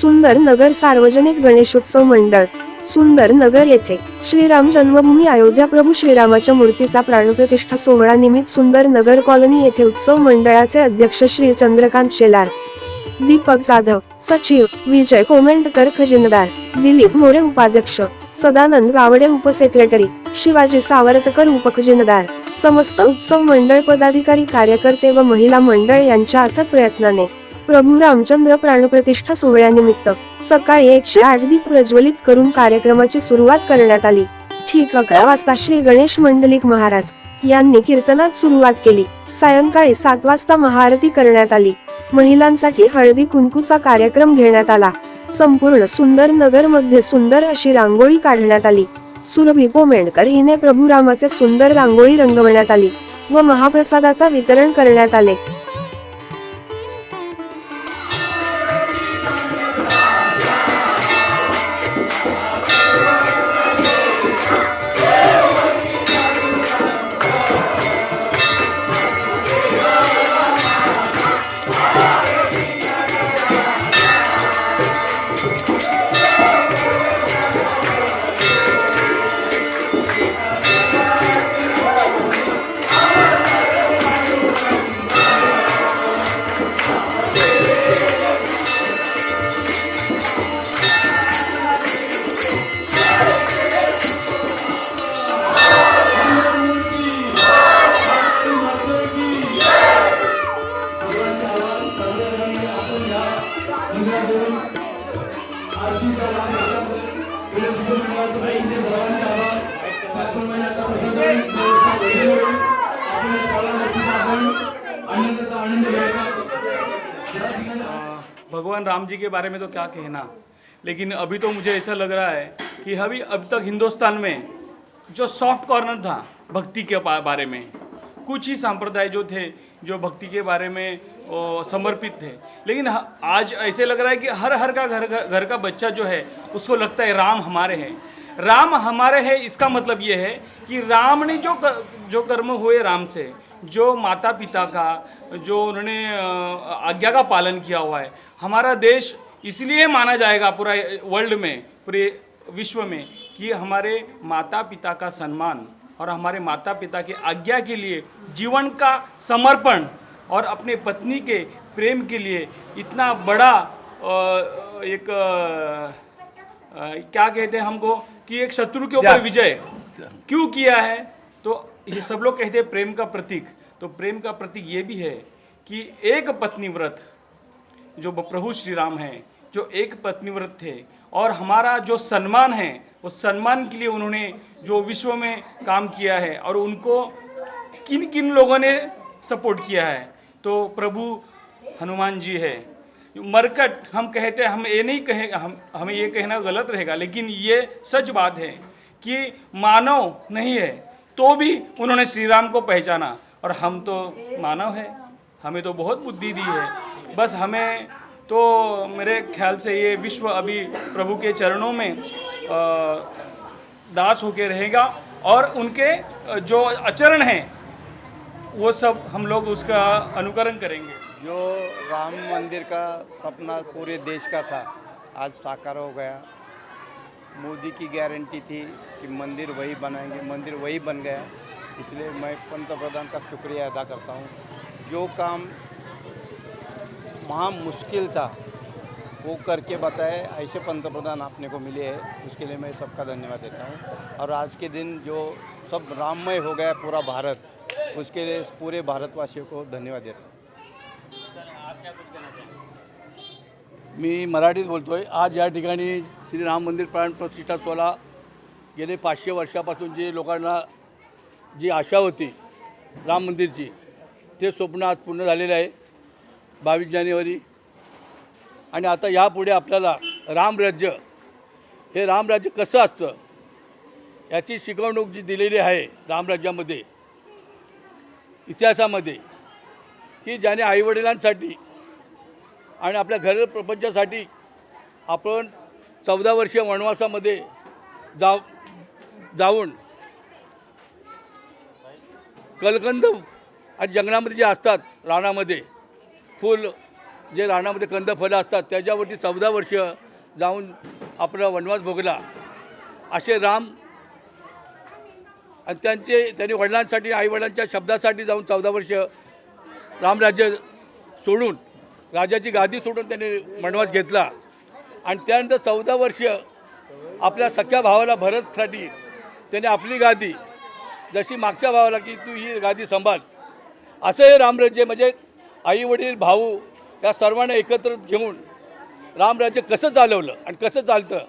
सुंदर नगर सार्वजनिक गणेशोत्सव मंडळ सुंदर नगर येथे श्रीराम जन्मभूमी अयोध्या प्रभू श्रीरामाच्या मूर्तीचा प्राणप्रतिष्ठा सोहळा निमित्त सुंदर नगर कॉलनी येथे उत्सव मंडळाचे अध्यक्ष श्री चंद्रकांत शेलार दीपक जाधव सचिव विजय कोमेंडकर खजिनदार दिलीप मोरे उपाध्यक्ष सदानंद गावडे उपसेक्रेटरी शिवाजी सावरतकर उपखजिनदार समस्त उत्सव मंडळ पदाधिकारी कार्यकर्ते व महिला मंडळ यांच्या अथक प्रयत्नाने प्रभू रामचंद्र प्राणप्रतिष्ठा सोहळ्यानिमित्त सकाळी एकशे आठ दीप प्रज्वलित करून कार्यक्रमाची सुरुवात करण्यात आली. ठीक अकरा वाजता श्री गणेश मंडलिक महाराज यांनी कीर्तनात सुरुवात केली. सायंकाळी सात वाजता महाआरती करण्यात आली. महिलांसाठी हळदी कुंकूचा कार्यक्रम घेण्यात आला. संपूर्ण सुंदर नगरमध्ये सुंदर अशी रांगोळी काढण्यात आली. सुरभी पोमेंडकर हिने प्रभू रामाचे सुंदर रांगोळी रंगवण्यात आली व महाप्रसादाचा वितरण करण्यात आले. भगवान राम जी के बारे में तो क्या कहना? लेकिन अभी तो मुझे ऐसा लग रहा है कि अभी अब तक हिंदुस्तान में जो सॉफ्ट कॉर्नर था भक्ति के बारे में कुछ ही संप्रदाय जो थे जो भक्ति के बारे में समर्पित थे। लेकिन आज ऐसे लग रहा है कि हर हर का घर घर का बच्चा जो है उसको लगता है राम हमारे हैं। राम हमारे हैं इसका मतलब ये है कि राम ने जो कर, जो कर्म हुए राम से जो माता पिता का जो उन्होंने आज्ञा का पालन किया हुआ है हमारा देश इसलिए माना जाएगा पूरा वर्ल्ड में पूरे विश्व में कि हमारे माता पिता का सम्मान और हमारे माता पिता की आज्ञा के लिए जीवन का समर्पण और अपने पत्नी के प्रेम के लिए इतना बड़ा एक क्या कहते हैं हमको कि एक शत्रु के ऊपर विजय क्यों किया है? तो ये सब लोग कहते हैं प्रेम का प्रतीक। तो प्रेम का प्रतीक ये भी है कि एक पत्नी व्रत जो प्रभु श्री राम हैं, जो एक पत्नी व्रत थे, और हमारा जो सम्मान है, उस सम्मान के लिए उन्होंने जो विश्व में काम किया है, और उनको किन किन लोगों ने सपोर्ट किया है। तो प्रभु हनुमान जी है। मरकट, हम कहते हैं, हम ये नहीं कहे, हम, हमें ये कहना गलत रहेगा, लेकिन ये सच बात है कि मानव नहीं है तो भी उन्होंने श्री राम को पहचाना, और हम तो मानव है, हमें तो बहुत बुद्धि दी है। बस हमें तो मेरे ख्याल से ये विश्व अभी प्रभु के चरणों में दास होके रहेगा और उनके जो आचरण हैं, वो सब हम लोग उसका अनुकरण करेंगे। जो राम मंदिर का सपना पूरे देश का था, आज साकार हो गया। मोदी की गारंटी थी कि मंदिर वही बनाएँगे, मंदिर वही बन गया। इसलिए मैं पंतप्रधान का शुक्रिया अदा करता हूँ। जो काम वहाँ मुश्किल था। वो करके बताए, ऐसे पंतप्रधान आपने को मिले हैं, उसके लिए मैं सबका धन्यवाद देता हूँ। और आज के दिन जो सब राममय हो गया पूरा भारत, उसके लिए पूरे भारतवासियों को धन्यवाद देता हूँ। मी मराठीत बोलतो आहे आज या श्री राम मंदिर प्राण प्रतिष्ठा सोहळा गेले पाचशे वर्षापासून जे लोकांना जी आशा होती राम मंदिरची, ते स्वप्न आज पूर्ण आहे. बावीस जानेवारी. आणि आता यापुढे आपल्याला रामराज्य हे रामराज्य कसं असतं याची शिकवणूक जी दिलेली आहे रामराज्यामध्ये इतिहासामध्ये की ज्याने आईवडिलांसाठी आणि आपल्या घर प्रपंचासाठी आपण चौदा वर्षीय वनवासामध्ये जा जाऊन कलकंद आणि जंगलामध्ये जे असतात रानामध्ये फुल जे रानामध्ये कंद असतात त्याच्यावरती चौदा वर्ष जाऊन आपला वनवास भोगला. असे राम आणि त्यांचे त्यांनी वडिलांसाठी आईवडिलांच्या शब्दासाठी जाऊन चौदा वर्ष रामराज्य सोडून राजाची गादी सोडून त्यांनी वनवास घेतला. आणि त्यानंतर चौदा वर्ष आपल्या सख्या भावाला भरतसाठी त्याने आपली गादी जशी मागच्या भावाला की तू ही गादी सांभाळ. असं हे रामराज्य म्हणजे आई वडील भाऊ या सर्वांना एकत्र घेऊन रामराज्य कसं चालवलं आणि कसं चालतं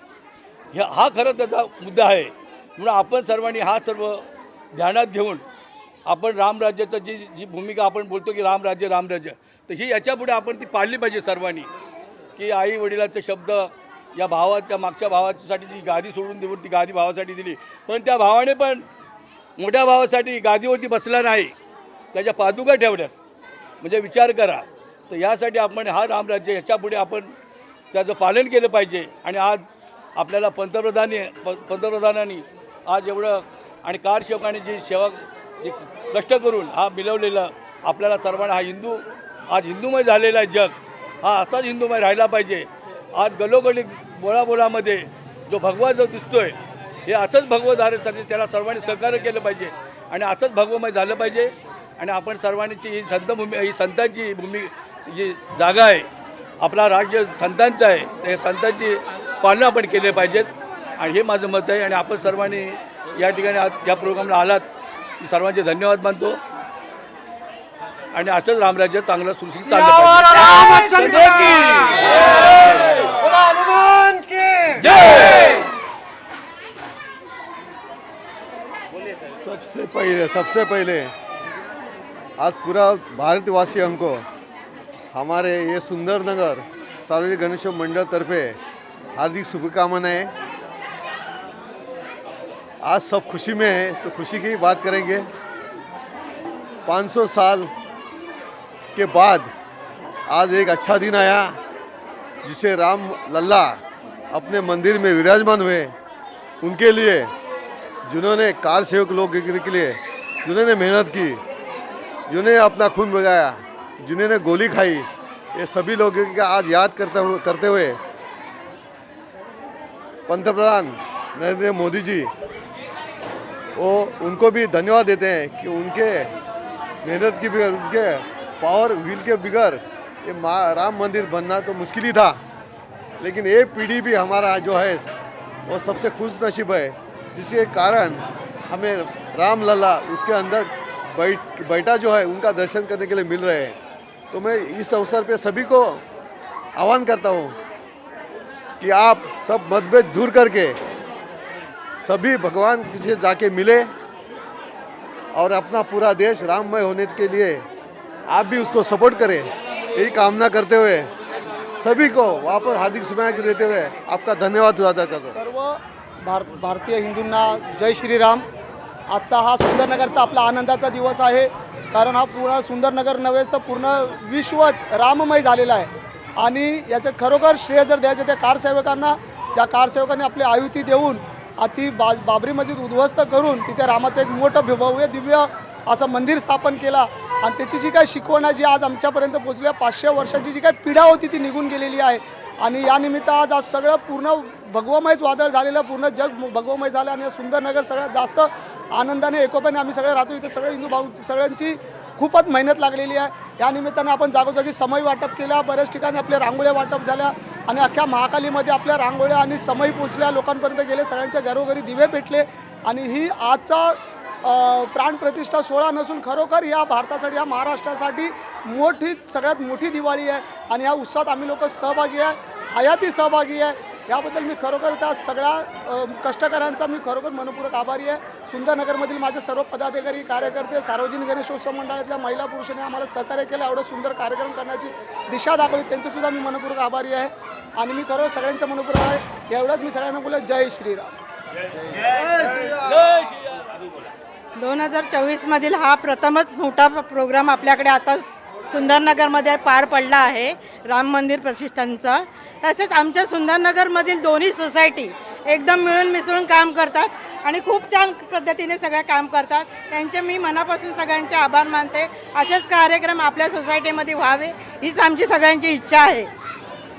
ह्या हा खरं त्याचा मुद्दा आहे. म्हणून आपण सर्वांनी हा सर्व ध्यानात घेऊन आपण रामराज्याचं जी जी भूमिका आपण बोलतो की रामराज्य रामराज्य तर ही याच्यापुढे आपण ती पाळली पाहिजे सर्वांनी. की आई वडिलाचे शब्द या भावाच्या मागच्या भावाच्यासाठी जी गादी सोडून देऊन ती गादी भावासाठी दिली. पण त्या भावाने पण मोठ्या भावासाठी गादीवरती बसला नाही. त्याच्या पादुका ठेवल्यात. म्हणजे विचार करा. तर यासाठी आपण हा रामराज्य ह्याच्यापुढे आपण त्याचं पालन केलं पाहिजे. आणि आज आपल्याला पंतप्रधानी प पंतप्रधानांनी आज एवढं आणि कारसेवकाने जी सेवा जी कष्ट करून हा मिळवलेला आपल्याला सर्वांना हा हिंदू आज हिंदूमय झालेला आहे जग. हा असाच हिंदूमय राहिला पाहिजे. आज गलोगली बोळाबोळामध्ये जो भगवा जो दिसतोय हे असंच भगवं झाल्यासाठी त्याला सर्वांनी सहकार्य केलं पाहिजे. आणि असंच भगवमय झालं पाहिजे. आणि आपण सर्वांची ही संतभूमी ही संतांची भूमी जी जागा आहे आपला राज्य संतांचं आहे त्या संतांची पालना आपण केले पाहिजेत. आणि हे माझं मत आहे आणि आपण सर्वांनी या ठिकाणी आज या प्रोग्रामला आलात. सर्वांचे धन्यवाद मानतो. आणि असंच रामराज्य चांगलं सुरक्षित चाललं पाहिजे. सबसे पहले सबसे पहले आज पूरा भारतवासी हमको, हमारे ये सुंदर नगर, सार्वजनिक गणेश मंडल तरफे हार्दिक शुभकामनाएँ। आज सब खुशी में है तो खुशी की बात करेंगे। 500 साल के बाद आज एक अच्छा दिन आया, जिसे राम लल्ला अपने मंदिर में विराजमान हुए। उनके लिए, जिन्होंने कार सेवक लोग के लिए, जिन्होंने मेहनत की जिन्होंने अपना खून बगाया, जिन्होंने गोली खाई, ये सभी लोगों का आज याद करते हुए करते हुए पंतप्रधान नरेंद्र मोदी जी, वो उनको भी धन्यवाद देते हैं कि उनके मेहनत की बगैर, उनके पावर व्हील के बगैर ये राम मंदिर बनना तो मुश्किल ही था। लेकिन ये पीढ़ी भी हमारा जो है, वो सबसे खुश नसीब है, जिसके कारण हमें राम लला उसके अंदर बैठ, बैठा जो है, उनका दर्शन करने के लिए मिल रहे हैं। तो मैं इस अवसर पे सभी को आह्वान करता हूँ कि आप सब मतभेद दूर करके सभी भगवान से जाके मिले और अपना पूरा देश राममय होने के लिए आप भी उसको सपोर्ट करें। यही कामना करते हुए सभी को वापस हार्दिक शुभेच्छा देते हुए आपका धन्यवाद अदा करता। सर्व भार भारतीय हिंदूंना जय श्रीराम आजचा हा सुंदरनगरचा आपला आनंदाचा दिवस आहे. कारण हा पूर्ण सुंदरनगर नव्हेच तर पूर्ण विश्वच राममय झालेला आहे. आणि याचं खरोखर श्रेय जर द्यायचं त्या कारसेवकांना ज्या कारसेवकांनी आपली आयुती देऊन अति बा बाबरी मस्जिद उद्ध्वस्त करून तिथे रामाचं एक मोठं भव्य दिव्य असं मंदिर स्थापन केला. आणि त्याची जी काही शिकवण आहे जी आज आमच्यापर्यंत पोचली पाचशे वर्षाची जी काही पिढा होती ती निघून गेलेली आहे. आणि यानिमित्त आज आज सगळं पूर्ण भगवमयच वादळ झालेलं पूर्ण जग भगवमय झालं आणि सुंदरनगर सगळ्यात जास्त आनंदाने एकोप्याने आम्ही सगळे राहतो इथे सगळे हिंदू भाऊ सगळ्यांची खूपच मेहनत लागलेली आहे. यानिमित्तानं आपण जागोजागी समय वाटप केला बऱ्याच ठिकाणी आपल्या रांगोळ्या वाटप झाल्या आणि अख्ख्या महाकालीमध्ये आपल्या रांगोळ्या आणि समय पोचल्या लोकांपर्यंत गेले सगळ्यांच्या घरोघरी दिवे पेटले आणि ही आजचा प्राणप्रतिष्ठा सोहळा नसून खरोखर या भारतासाठी या महाराष्ट्रासाठी मोठी सगळ्यात मोठी दिवाळी आहे. आणि या उत्सवात आम्ही लोक सहभागी आहे हयाती सहभागी आहे. याबद्दल मी खरोखर त्या सगळ्या कष्टकऱ्यांचा मी खरोखर मनपूर्वक आभारी आहे. सुंदरनगरमधील माझे सर्व पदाधिकारी कार्यकर्ते सार्वजनिक गणेशोत्सव मंडळातल्या महिला पुरुषांनी आम्हाला सहकार्य केलं. एवढं सुंदर कार्यक्रम करण्याची दिशा दाखवली. त्यांचेसुद्धा मी मनपूर्वक आभारी आहे. आणि मी खरोखर सगळ्यांचं मनपूर्वक आहे. एवढंच मी सगळ्यांना बोलत जय श्रीराम. जय श्रीराम दोन हजार चोवीसमधील हा प्रथमच मोठा प्रोग्राम आपल्याकडे आता सुंदरनगरमध्ये पार पडला आहे राम मंदिर प्रतिष्ठानचा. तसेच आमच्या सुंदरनगरमधील दोन्ही सोसायटी एकदम मिळून मिसळून काम करतात आणि खूप छान पद्धतीने सगळे काम करतात. त्यांचे मी मनापासून सगळ्यांचे आभार मानते. असेच कार्यक्रम आपल्या सोसायटीमध्ये व्हावे हीच आमची सगळ्यांची इच्छा आहे.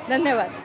धन्यवाद.